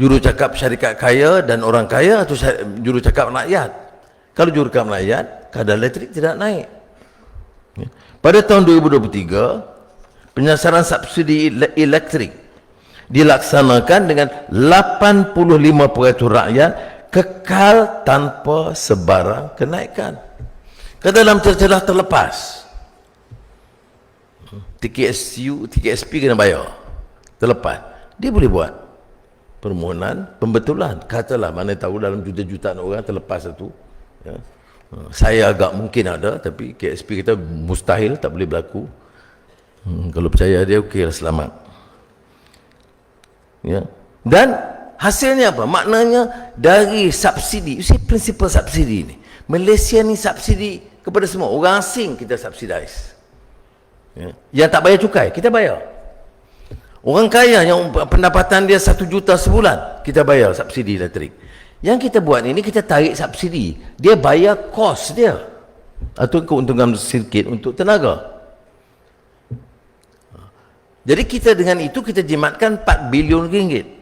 juru cakap syarikat kaya dan orang kaya atau juru cakap rakyat? Kalau juru cakap rakyat kadar elektrik tidak naik. Ya. pada tahun 2023 penyasaran subsidi ele- elektrik dilaksanakan dengan 85% rakyat kekal tanpa sebarang kenaikan. Ke dalam celah terlepas TKSU, TKSP kena bayar. Terlepas. Dia boleh buat permohonan pembetulan. Katalah mana tahu dalam juta-jutaan orang terlepas satu. Ya. Ha, saya agak mungkin ada tapi KSP kita mustahil tak boleh berlaku. Hmm, kalau percaya dia okey lah selamat. Ya. Dan hasilnya apa? Maknanya dari subsidi you see prinsipal subsidi ni. Malaysia ni subsidi kepada semua. Orang asing kita subsidize. Ya. yang tak bayar cukai kita bayar orang kaya yang pendapatan dia satu juta sebulan kita bayar subsidi elektrik. Yang kita buat ini kita tarik subsidi. Dia bayar kos dia. Atau keuntungan sedikit untuk tenaga. Jadi kita dengan itu kita jimatkan 4 bilion ringgit